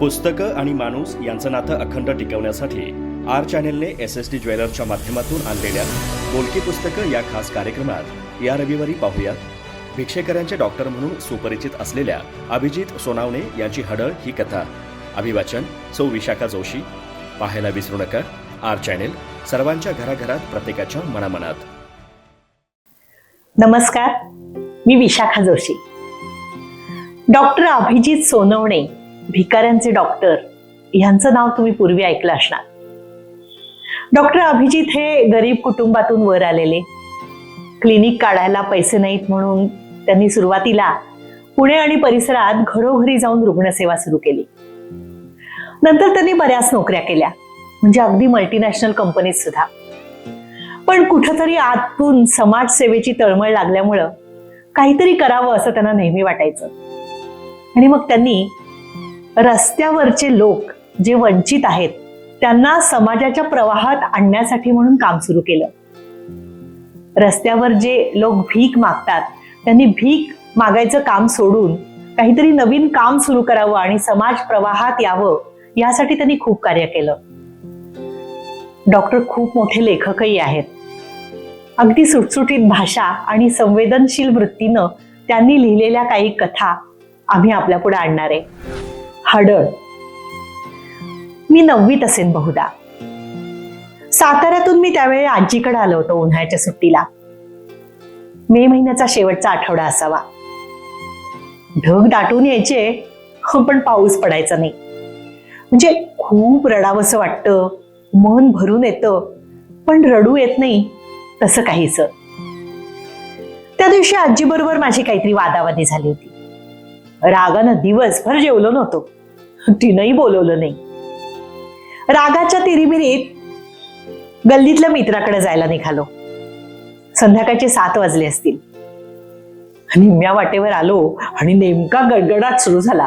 पुस्तकं आणि माणूस यांचं नातं अखंड टिकवण्यासाठी आर चॅनेलने एस एस टी ज्वेलरच्या माध्यमातून आणलेल्या बोलकी पुस्तकं या खास कार्यक्रमात या रविवारी पाहूयात. भिक्षेकऱ्यांचे डॉक्टर म्हणून सुपरिचित असलेल्या अभिजित सोनावणे यांची हडळ ही कथा. अभिवाचन सौ विशाखा जोशी. पाहायला विसरू नका. आर चॅनेल सर्वांच्या घराघरात प्रत्येकाच्या मनामनात. नमस्कार. मी विशाखा जोशी. डॉक्टर अभिजित सोनवणे भिकाऱ्यांचे डॉक्टर यांचं नाव तुम्ही पूर्वी ऐकलं असणार. डॉक्टर अभिजित हे गरीब कुटुंबातून वर आलेले. क्लिनिक काढायला पैसे नाहीत म्हणून त्यांनी सुरुवातीला पुणे आणि परिसरात घरोघरी जाऊन रुग्णसेवा सुरू केली. नंतर त्यांनी बऱ्याच नोकऱ्या केल्या म्हणजे अगदी मल्टीनॅशनल कंपनीत सुद्धा. पण कुठंतरी आतून समाजसेवेची तळमळ लागल्यामुळं काहीतरी करावं असं त्यांना नेहमी वाटायचं. आणि मग त्यांनी रस्त्यावरचे लोक जे वंचित आहेत त्यांना समाजाच्या प्रवाहात आणण्यासाठी म्हणून काम सुरू केलं. रस्त्यावर जे लोक भीक मागतात त्यांनी भीक मागायचं काम सोडून काहीतरी नवीन काम सुरू करावं आणि समाज प्रवाहात यावं यासाठी त्यांनी खूप कार्य केलं. डॉक्टर खूप मोठे लेखकही आहेत. अगदी सुटसुटीत भाषा आणि संवेदनशील वृत्तीनं त्यांनी लिहिलेल्या काही कथा आम्ही आपल्या पुढे आणणार आहे. हडळ. मी नववीत असेन बहुधा. साताऱ्यातून मी त्यावेळी आजीकडे आलो होतो उन्हाळ्याच्या सुट्टीला. मे महिन्याचा शेवटचा आठवडा असावा. ढग दाटून यायचे पण पाऊस पडायचा नाही. म्हणजे खूप रडावंसं वाटतं मन भरून येतं पण रडू येत नाही तसं काहीच त्या दिवशी आजीबरोबर माझी काहीतरी वादावादी झाली होती. रागानं दिवसभर जेवलो नव्हतो. तिनंही बोलवलं नाही. रागाच्या तिरीबिरीत गल्लीतल्या मित्राकडे जायला निघालो. संध्याकाळचे सात वाजले असतील. निम्म्या वाटेवर आलो आणि नेमका गडगडाट सुरू झाला.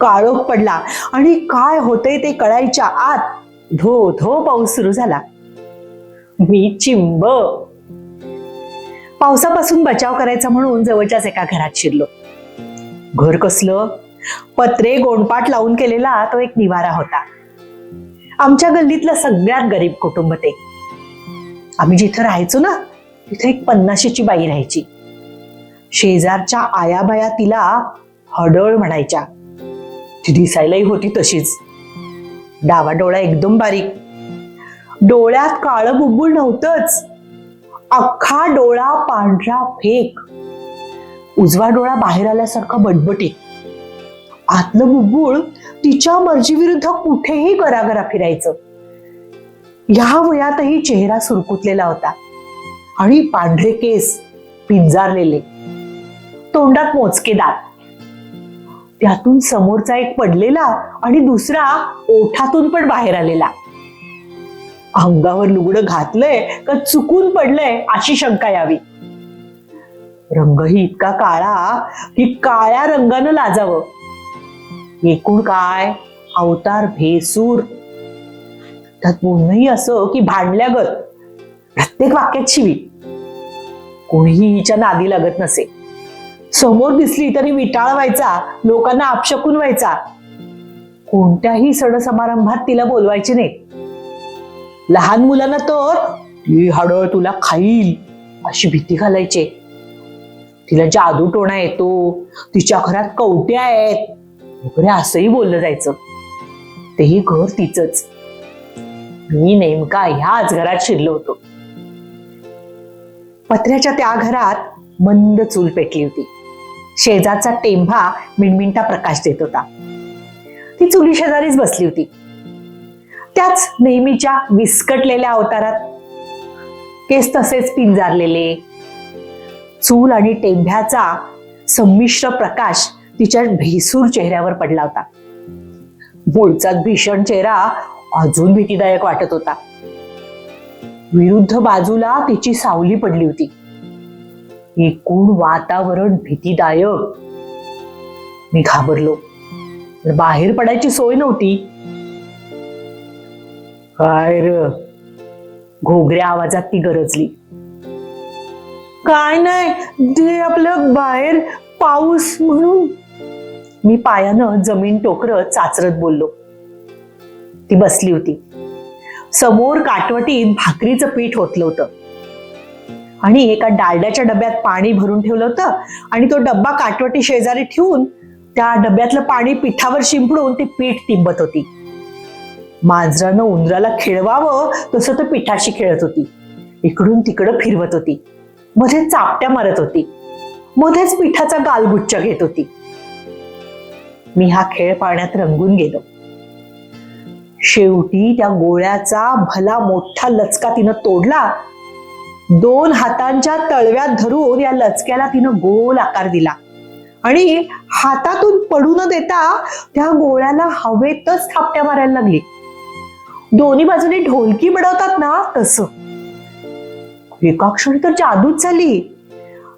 काळोख पडला आणि काय होतंय ते कळायच्या आत धो धो पाऊस सुरू झाला. मी चिंब. पावसापासून बचाव करायचा म्हणून जवळच्याच एका घरात शिरलो. घर कसलं? पत्रे गोंडपाट लावून केलेला तो एक निवारा होता. आमच्या गल्लीतलं सगळ्यात गरीब कुटुंब ते. आम्ही जिथं राहायचो ना तिथे एक पन्नाशीची बाई राहायची. शेजारच्या आयाबाया तिला हडळ म्हणायच्या. ती दिसायलाही होती तशीच. डावा डोळा एकदम बारीक. डोळ्यात काळं बुबुल नव्हतंच. अख्खा डोळा पांढरा फेक. उजवा डोळा बाहेर आल्यासारखं बटबटीत. आतलं बुबुळ तिच्या मर्जीविरुद्ध कुठेही गरागरा फिरायचं. ह्या वयातही चेहरा सुरकुतलेला होता. आणि पांढरे केस पिंजारलेले. तोंडात मोजके दात. त्यातून समोरचा एक पडलेला आणि दुसरा ओठातून पण बाहेर आलेला. अंगावर लुगडं घातलंय का चुकून पडलंय अशी शंका यावी. रंगही इतका काळा की काळ्या रंगानं लाजावं. एकूण काय? अवतार भेसूर त्यात बोलणंही असं की भांडल्यागत प्रत्येक वाक्यात शिवी. कोणीही हिच्या नादी लागत नसे. समोर दिसली तरी विटाळ व्हायचा लोकांना आपशकून व्हायचा. कोणत्याही सण समारंभात तिला बोलवायचे नाही. लहान मुलांना तर ती हडळ तुला खाईल अशी भीती घालायचे. तिला जादू टोणा येतो तिच्या घरात कवट्या आहेत. वगैरे असंही बोललं जायचं. तेही घर तिचंच. मी नेमका ह्याच घरात शिरलो होतो. पत्र्याच्या त्या घरात मंद चूल पेटली होती. शेजारचा टेंभा मिणमिणता प्रकाश देत होता. ती चुली शेजारीच बसली होती. त्याच नेहमीच्या विस्कटलेल्या अवतारात केस तसेच पिंजारलेले. चूल आणि टेंभ्याचा संमिश्र प्रकाश तिच्या भेसूर चेहऱ्यावर पडला होता. मूळचाच भीषण चेहरा अजून भीतीदायक वाटत होता. विरुद्ध बाजूला तिची सावली पडली होती. एकूण वातावरण भीतीदायक. मी घाबरलो. बाहेर पडायची सोय नव्हती. काय र? घोगऱ्या आवाजात ती गरजली. काय नाही ते आपलं बाहेर पाऊस म्हणून. मी पायानं जमीन टोकरं चाचरत बोललो. ती बसली होती. समोर काटवटीत भाकरीचं पीठ होतलं होतं. आणि एका डालड्याच्या डब्यात पाणी भरून ठेवलं होतं आणि तो डब्बा काटवटी शेजारी ठेवून त्या डब्यातलं पाणी पिठावर शिंपडून ती पीठ तिंबत होती. मांजरानं उंदराला खेळवावं तसं तो पिठाशी खेळत होती. इकडून तिकडं फिरवत होती. मध्ये चापट्या मारत होती. मध्येच पिठाचा गालगुच्छ घेत होती. मी हा खेळ पाण्यात रंगून गेलो. शेवटी त्या गोळ्याचा भला मोठा लचका तिनं तोडला. दोन हातांच्या तळव्यात धरून या लचक्याला तिनं गोल आकार दिला. आणि हातातून पडू न देता त्या गोळ्याला हवेतच थापट्या मारायला लागली. दोन्ही बाजूने ढोलकी बडवतात ना तस. एका क्षणी तर जादूच झाली.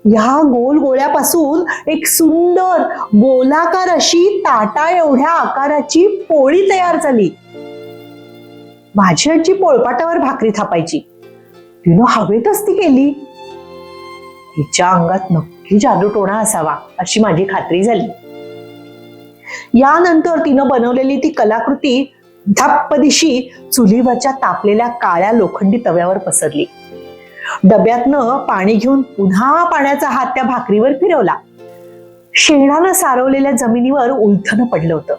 ह्या गोल गोळ्यापासून एक सुंदर गोलाकार अशी ताटा एवढ्या आकाराची पोळी तयार झाली. माझी आजी पोळपाटावर भाकरी थापायची. तिनं हवेतच ती केली. हिच्या अंगात नक्की जादूटोणा असावा अशी माझी खात्री झाली. यानंतर तिनं बनवलेली ती कलाकृती धप्पदिशी चुलीवरच्या तापलेल्या काळ्या लोखंडी तव्यावर पसरली. डब्यातनं पाणी घेऊन पुन्हा पाण्याचा हात त्या भाकरीवर फिरवला. शेणानं सारवलेल्या जमिनीवर उलथनं पडलं होतं.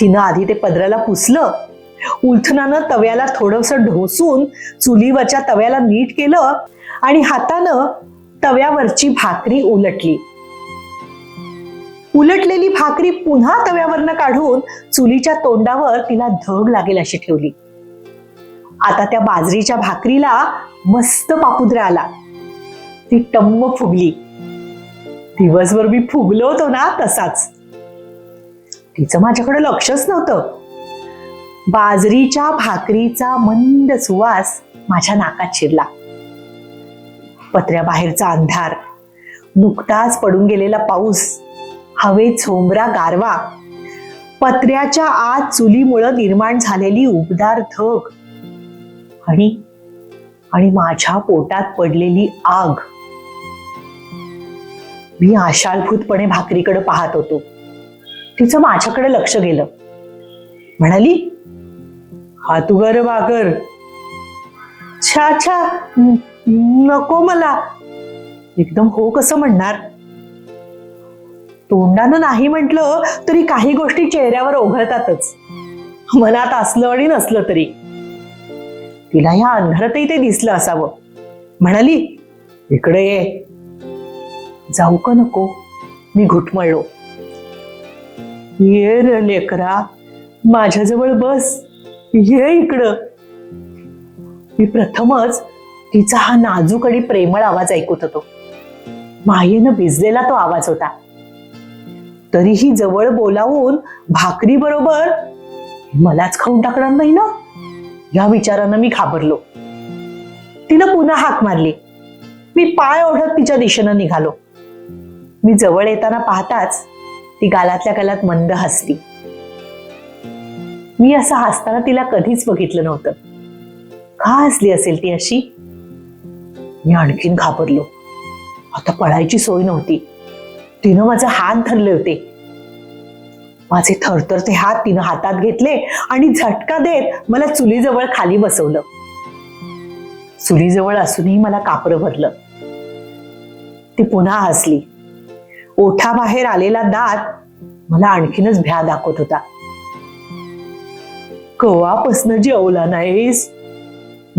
तिनं आधी ते पदराला पुसलं. उलथनानं तव्याला थोडस ढोसून चुलीवरच्या तव्याला नीट केलं आणि हातानं तव्यावरची भाकरी उलटली. उलटलेली भाकरी पुन्हा तव्यावरनं काढून चुलीच्या तोंडावर तिला धग लागेल अशी ठेवली. आता त्या बाजरीच्या भाकरीला मस्त पापुद्रा आला. ती टम्म फुगली. दिवसभर मी फुगलो होतो ना तसाच. तिचं माझ्याकडे लक्षच नव्हतं. बाजरीच्या भाकरीचा मंद सुवास माझ्या नाकात शिरला. पत्र्याबाहेरचा अंधार नुकताच पडून गेलेला पाऊस हवेत झोंबरा गारवा पत्र्याच्या आत चुलीमुळं निर्माण झालेली उबदार धग आणि आणि माझ्या पोटात पडलेली आग. मी आशाळभूतपणे भाकरीकडे पाहत होतो. तिचं माझ्याकडे लक्ष गेलं. म्हणाली हातगर वागर छा छा नको मला. एकदम हो कसं म्हणणार? तोंडानं नाही म्हटलं तरी काही गोष्टी चेहऱ्यावर ओघळतातच. मनात असलं आणि नसलं तरी. तिला या अंधारातही ते दिसलं असावं. म्हणाली इकडे ये. जाऊ का नको? मी घुटमळलो. ये र लेकरा माझ्याजवळ बस. ये इकडं. मी प्रथमच तिचा हा नाजूक आणि प्रेमळ आवाज ऐकत होतो. मायेनं भिजलेला तो आवाज होता. तरीही जवळ बोलावून भाकरी बरोबर मलाच खाऊन टाकणार नाही ना? या विचारानं मी घाबरलो. तिनं पुन्हा हाक मारली. मी पाय ओढत तिच्या दिशेनं निघालो. मी जवळ येताना पाहताच ती गालातल्या गालात मंद हसली. मी असं हसताना तिला कधीच बघितलं नव्हतं. का हसली असेल ती अशी? मी आणखीन घाबरलो. आता पळायची सोय नव्हती. तिनं माझा हात धरले होते. माझे थरथरते हात तिनं हातात घेतले आणि झटका देत मला चुलीजवळ खाली बसवलं. चुलीजवळ असूनही मला कापरं भरलं. ती पुन्हा हसली. ओठाबाहेर आलेला दात मला आणखीनच भ्या दाखवत होता. कवापासनं जेवला नाहीस?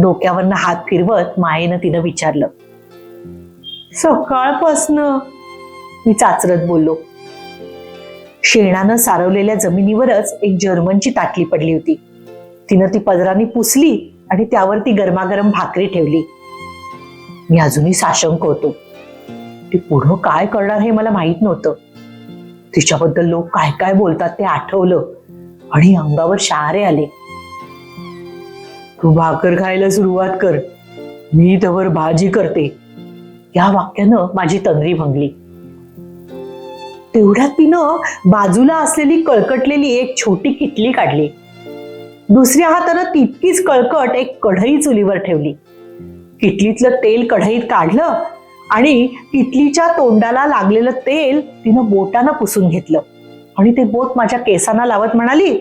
डोक्यावरनं हात फिरवत मायेनं तिनं विचारलं. सकाळपासनं? मी चाचरत बोललो. शेणानं सारवलेल्या जमिनीवरच एक जर्मनची ताटली पडली होती. तिनं ती पदराने पुसली आणि त्यावर ती गरमागरम भाकरी ठेवली. मी अजूनही साशंक होतो. ती पुढं काय करणार हे मला माहीत नव्हतं. तिच्याबद्दल लोक काय काय बोलतात ते आठवलं आणि अंगावर शहारे आले. तू भाकर खायला सुरुवात कर. मी त्यावर भाजी करते. या वाक्यानं माझी तंद्री भंगली. तेवढ्यात तिनं बाजूला असलेली कळकटलेली एक छोटी किटली काढली. दुसऱ्या हातानं तितकीच कळकट एक कढई चुलीवर ठेवली. किटलीतलं तेल कढईत काढलं आणि किटलीच्या तोंडाला लागलेलं तेल तिनं बोटानं पुसून घेतलं. आणि ते बोट माझ्या केसांना लावत म्हणाली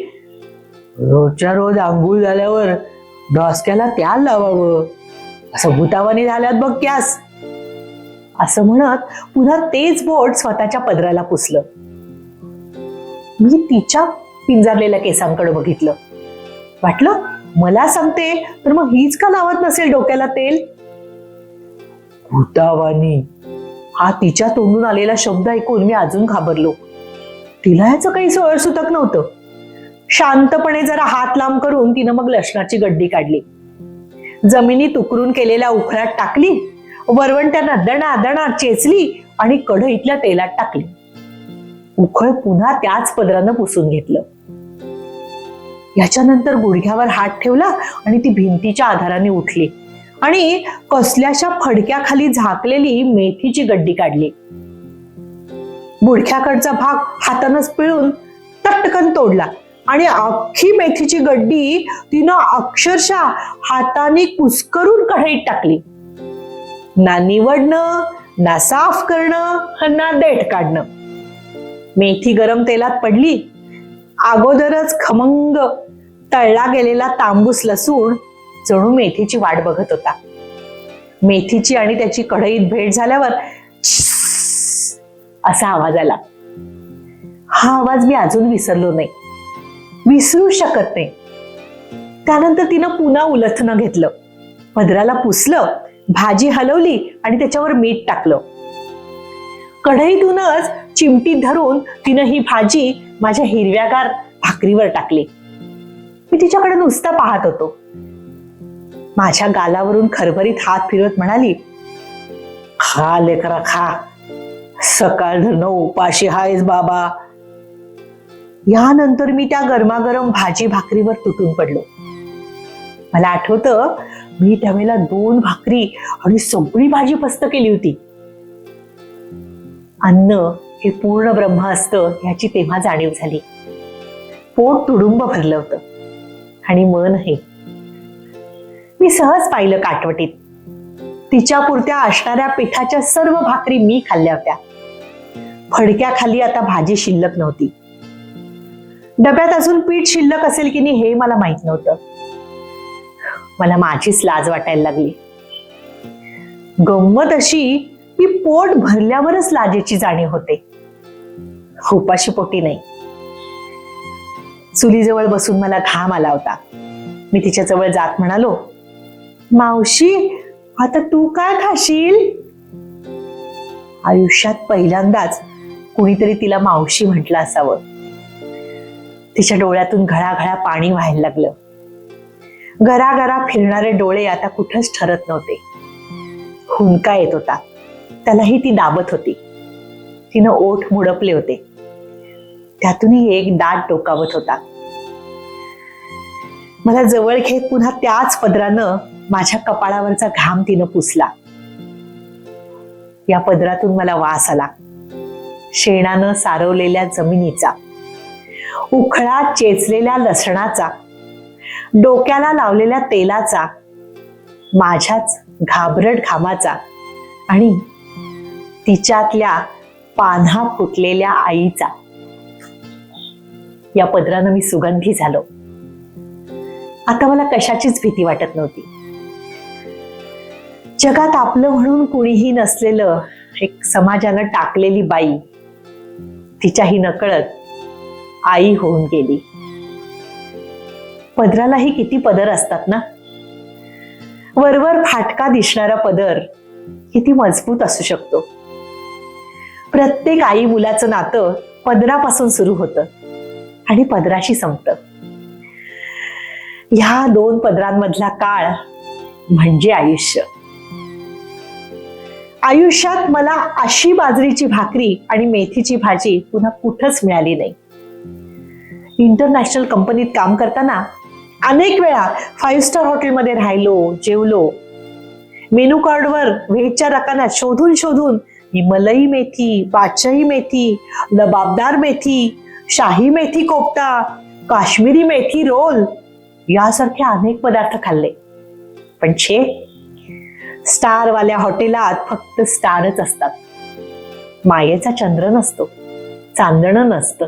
रोजच्या रोज आंघोळ झाल्यावर डॉस्क्याला त्याल लावावं. असं भूतावानी झाल्यात बघ त्यास असं म्हणत पुन्हा तेच बोट स्वतःच्या पदराला पुसलं. मी तिच्या पिंजारलेल्या केसांकडे बघितलं. वाटलं मला सांगते तर मग हीच का लावत नसेल डोक्याला तेल? भूतावानी हा तिच्या तोंडून आलेला शब्द ऐकून मी अजून घाबरलो. तिला याचं काही सुतक नव्हतं. शांतपणे जरा हात लांब करून तिनं मग लसणाची गड्डी काढली. जमिनीत उकरून केलेल्या उखळ्यात टाकली. वरवंट्यांना दणा दणा चेचली आणि कढईतल्या तेलात टाकली. उखळ पुन्हा त्याच पदरानं पुसून घेतलं. याच्यानंतर गुडघ्यावर हात ठेवला आणि ती भिंतीच्या आधाराने उठली आणि कसल्याशा फडक्याखाली झाकलेली मेथीची गड्डी काढली. बुडख्याकडचा भाग हातानंच पिळून तटकन तोडला आणि अख्खी मेथीची गड्डी तिनं अक्षरशः हाताने कुस्करून कढईत टाकली. ना निवडणं ना साफ करणं ना देठ काढणं. मेथी गरम तेलात पडली अगोदरच खमंग तळला गेलेला तांबूस लसूण जणू मेथीची वाट बघत होता. मेथीची आणि त्याची कढईत भेट झाल्यावर असा आवाज आला. हा आवाज मी अजून विसरलो नाही. विसरू शकत नाही. त्यानंतर तिनं पुन्हा उलथनं घेतलं. पदराला पुसलं भाजी हलवली आणि त्याच्यावर मीठ टाकलं. कढईतूनच चिमटीत धरून तिनं ही भाजी माझ्या हिरव्यागार भाकरीवर टाकली. मी तिच्याकडे नुसता पाहत होतो. माझ्या गालावरून खरभरीत हात फिरवत म्हणाली खा लेकरा खा. सकाळ धरणं उपाशी हायस बाबा. यानंतर मी त्या गरमागरम भाजी भाकरीवर तुटून पडलो. मला आठवतं मी त्यावेळेला दोन भाकरी आणि सगळी भाजी पस्त केली होती. अन्न हे पूर्ण ब्रह्म असतं याची तेव्हा जाणीव झाली. पोट तुडुंब भरलं होतं. आणि मन हे. मी सहज पाहिलं काटवटीत तिच्या पुरत्या असणाऱ्या पिठाच्या सर्व भाकरी मी खाल्ल्या होत्या. फडक्याखाली आता भाजी शिल्लक नव्हती. डब्यात अजून पीठ शिल्लक असेल की नाही हे मला माहीत नव्हतं. मला माझीच लाज वाटायला लागली. गंमत अशी की पोट भरल्यावरच लाजेची जाणीव होते. उपाशी पोटी नाही. चुलीजवळ बसून मला घाम आला होता. मी तिच्या जवळ जात म्हणालो मावशी आता तू काय खाशील? आयुष्यात पहिल्यांदाच कुणीतरी तिला मावशी म्हटलं असावं. तिच्या डोळ्यातून घळाघळा पाणी व्हायला लागलं. घराघरा फिरणारे डोळे आता कुठंच ठरत नव्हते. हुंका येत होता. त्यालाही ती दाबत होती. तिनं ओठ मुडपले होते. त्यातूनही एक दाट डोकावत होता. मला जवळ घेत पुन्हा त्याच पदरानं माझ्या कपाळावरचा घाम तिनं पुसला. या पदरातून मला वास आला. शेणानं सारवलेल्या जमिनीचा उखळा चेचलेल्या लसणाचा डोक्याला लावलेल्या तेलाचा माझ्याच घाबरट घामाचा आणि तिच्यातल्या पान्हा फुटलेल्या आईचा. या पदरानं मी सुगंधी झालो. आता मला कशाचीच भीती वाटत नव्हती. जगात आपलं म्हणून कुणीही नसलेलं एक समाजानं टाकलेली बाई तिच्याही नकळत आई होऊन गेली. पदरालाही किती पदर असतात ना? वरवर फाटका दिसणारा पदर किती मजबूत असू शकतो. प्रत्येक आई मुलाचं नातं पदरापासून सुरू होतं आणि पदराशी संपतं. ह्या दोन पदरांमधला काळ म्हणजे आयुष्य. आयुष्यात मला अशी बाजरीची भाकरी आणि मेथीची भाजी पुन्हा कुठंच मिळाली नाही. इंटरनॅशनल कंपनीत काम करताना अनेक वेळा फाईव्ह स्टार हॉटेलमध्ये राहिलो जेवलो. मेनू कार्डवर व्हेजच्या रकान्यात शोधून शोधून मी मलई मेथी बादशाही मेथी लबाबदार मेथी शाही मेथी कोफ्ता काश्मीरी मेथी रोल यासारखे अनेक पदार्थ खाल्ले. पण छे स्टारवाल्या हॉटेलात फक्त स्टारच असतात. मायेचा चंद्र नसतो चांदणं नसतं.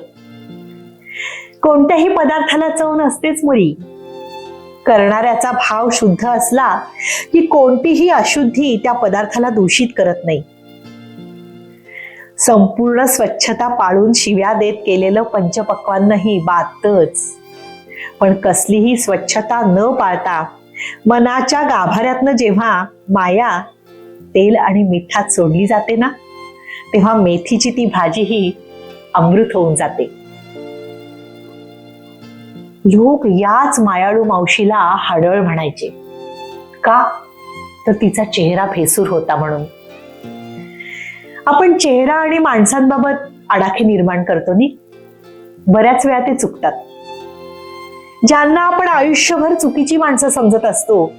कोणत्याही पदार्थाला चव नसतेच मुळी करणाऱ्याचा भाव शुद्ध असला की कोणतीही अशुद्धी त्या पदार्थाला दूषित करत नाही. संपूर्ण स्वच्छता पाळून शिव्या देत केलेलं पंचपक्वांनाही बातच. पण कसलीही स्वच्छता न पाळता मनाच्या गाभाऱ्यातनं जेव्हा माया तेल आणि मिठात सोडली जाते ना तेव्हा मेथीची ती भाजी ही अमृत होऊन जाते. लोक याच मायाळू मावशीला हडळ म्हणायचे. का? तर तिचा चेहरा फेसूर होता म्हणून. आपण चेहरा आणि माणसांबाबत आडाखे निर्माण करतो नी? बऱ्याच वेळा ते चुकतात. ज्यांना आपण आयुष्यभर चुकीची माणसं समजत असतो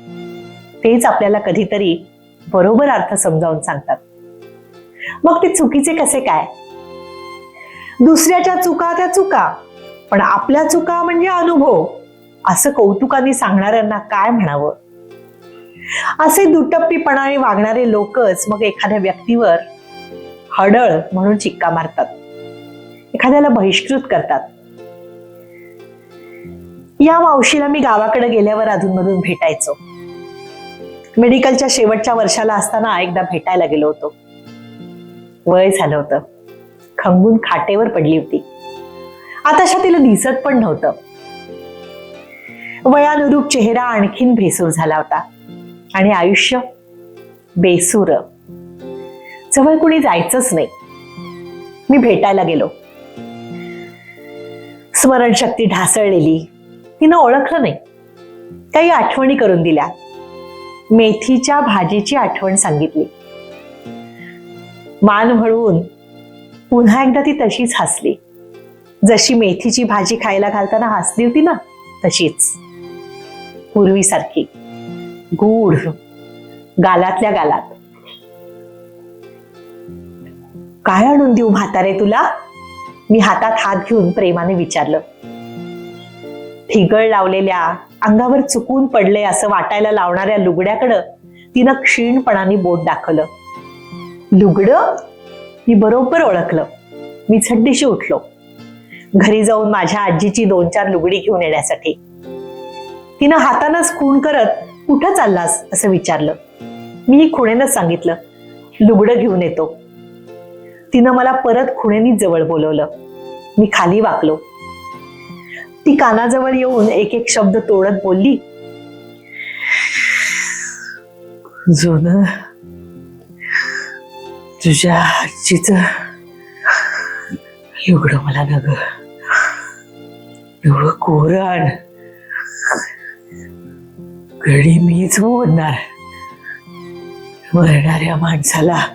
तेच आपल्याला कधीतरी बरोबर अर्थ समजावून सांगतात. मग ते चुकीचे कसे काय? दुसऱ्याच्या चुका त्या चुका. पण आपल्या चुका म्हणजे अनुभव. असं कौतुकाने सांगणाऱ्यांना काय म्हणावं? असे दुटप्पीपणाने वागणारे लोकच मग एखाद्या व्यक्तीवर हडळ म्हणून चिक्का मारतात. एखाद्याला बहिष्कृत करतात. या मावशीला मी गावाकडे गेल्यावर अधूनमधून भेटायचो. मेडिकलच्या शेवटच्या वर्षाला असताना एकदा भेटायला गेलो होतो. वय झालं होतं. खंगून खाटेवर पडली होती. आताशा तिला दिसत पण नव्हतं. वयानुरूप चेहरा आणखीन भेसूर झाला होता. आणि आयुष्य? बेसूर. जवळ कुणी जायचंच नाही. मी भेटायला गेलो. स्मरणशक्ती ढासळलेली. तिनं ओळखलं नाही. काही आठवणी करून दिल्या. मेथीच्या भाजीची आठवण सांगितली. मान भळवून पुन्हा एकदा ती तशीच हसली. जशी मेथीची भाजी खायला घालताना हसली होती ना तशीच. पूर्वीसारखी. गूढ. गालातल्या गालात. काय आणून देऊ म्हातारे तुला? मी हातात हात घेऊन प्रेमाने विचारलं. ठिगळ लावलेल्या अंगावर चुकून पडले असं वाटायला लावणाऱ्या लुगड्याकडं तिनं क्षीणपणाने बोट दाखवलं. लुगडं? मी बरोबर ओळखलं. मी झड्डीशी उठलो. घरी जाऊन माझ्या आजीची दोन चार लुगडी घेऊन येण्यासाठी. तिनं हातानंच खूण करत कुठं चाललास असं विचारलं. मी खुणेनंच सांगितलं लुगडं घेऊन येतो. तिनं मला परत खुणेनीच जवळ बोलवलं. मी खाली वाकलो. ती कानाजवळ येऊन एक एक शब्द तोडत बोलली जुन तुझ्या आजीच लुगडं मला नग. एवढं कोरं आण घडी मीच मोडणार. मरणाऱ्या माणसाला.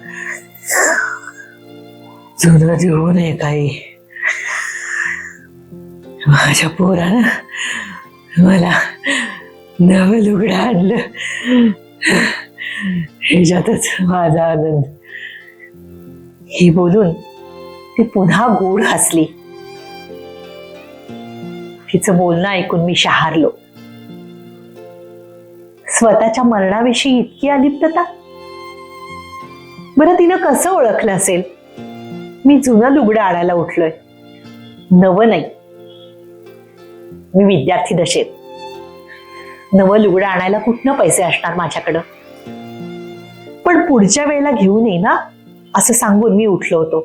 जुनं देऊ नये काही. माझ्या पोरानं मला नवं लुगडं आणलं. ह्याच्यातच माझा आनंद. ही बोलून ती पुन्हा गोड हसली. तिचं बोलणं ऐकून मी शहारलो. स्वतःच्या मरणाविषयी इतकी अलिप्तता? बरं तिनं कसं ओळखलं असेल? मी जुनं लुगडं आणायला उठलोय. नवं नाही. मी विद्यार्थी दशेत. नवं लुगडं आणायला कुठनं पैसे असणार माझ्याकडं? पण पुढच्या वेळेला घेऊन ये ना असं सांगून मी उठलो होतो.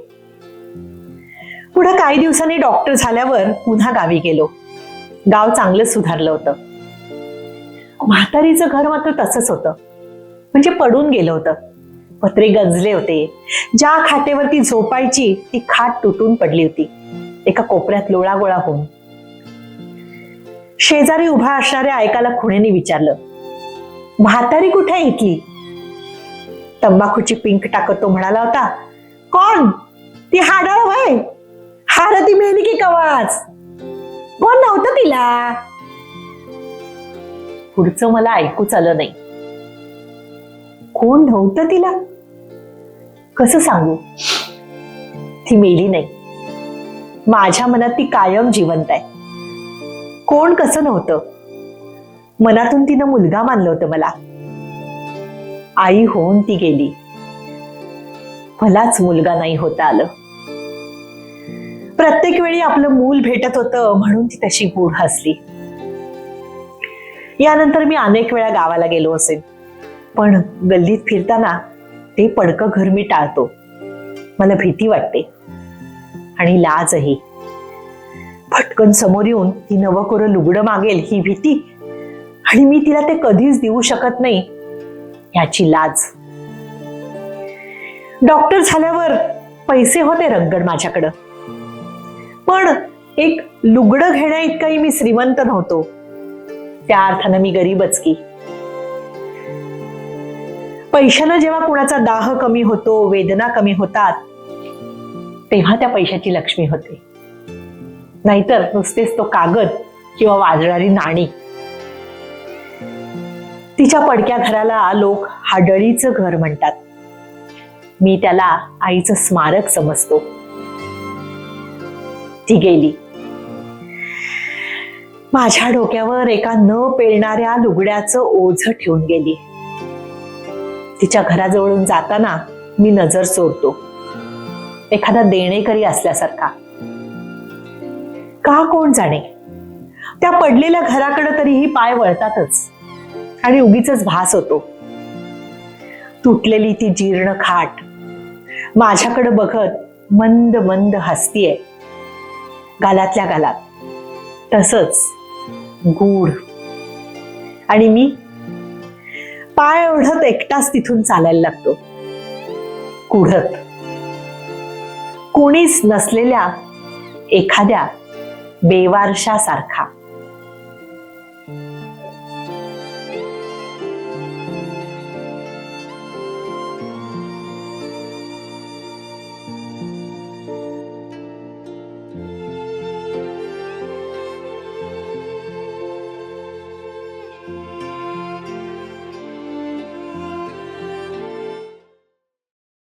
पुढं काही दिवसांनी डॉक्टर झाल्यावर पुन्हा गावी गेलो. गाव चांगलं सुधारलं होतं. म्हातारीचं घर मात्र तसंच होतं. म्हणजे पडून गेलं होतं. पत्रे गंजले होते. ज्या खाटेवरती झोपायची ती खाट तुटून पडली होती. एका कोपऱ्यात लोळागोळा होऊन. शेजारी उभा असणाऱ्या ऐकाला खुणेने विचारलं म्हातारी कुठे ऐकली इथली? तंबाखूची पिंक टाकत तो म्हणाला होता कोण? ती हाडळ वय हारती मेली की कवाच कोण नव्हतं तिला. पुढचं मला ऐकूच आलं नाही. कोण नव्हतं तिला? कसं सांगू? ती मेली नाही. माझ्या मनात ती कायम जिवंत आहे. कोण कसं नव्हतं? मनातून तिनं मुलगा मानलं होतं मला. आई होऊन ती गेली. मलाच मुलगा नाही होता आलं. प्रत्येक वेळी आपलं मूल भेटत होतं म्हणून ती तशी गूढ हसली. यानंतर मी अनेक वेळा गावाला गेलो असेल पण गल्लीत फिरताना ते पडकं घर मी टाळतो. मला भीती वाटते. आणि लाजही. भटकन समोर येऊन ती नवकोरं लुगडं मागेल ही भीती. आणि मी तिला ते कधीच देऊ शकत नाही याची लाज. डॉक्टर झाल्यावर पैसे होते रंगड माझ्याकडं. पण एक लुगडं घेण्या इतकाही मी श्रीमंत नव्हतो. त्या अर्थानं मी गरीबच की. पैशानं जेव्हा कुणाचा दाह कमी होतो वेदना कमी होतात तेव्हा त्या पैशाची लक्ष्मी होते. नाहीतर नुसतेच तो कागद किंवा वाजणारी नाणी. तिच्या पडक्या घराला लोक हाडळीचं घर म्हणतात. मी त्याला आईचं स्मारक समजतो. ती गेली. माझ्या डोक्यावर एका न पेलणाऱ्या लुगड्याचं ओझ ठेवून गेली. तिच्या घराजवळून जाताना मी नजर चोरतो एखादा देणेकरी असल्यासारखा. का कोण जाणे? त्या पडलेल्या घराकडे तरीही पाय वळतातच. आणि उगीच भास होतो. तुटलेली ती जीर्ण खाट. माझ्याकडे बघत मंद मंद हसतीये. गालातल्या गालात. तसच गूढ. आणि मी पाय ओढत एकटाच तिथून चालायला लागतो. कुढत. कोणीच नसलेल्या एखाद्या बेवारशासारखा.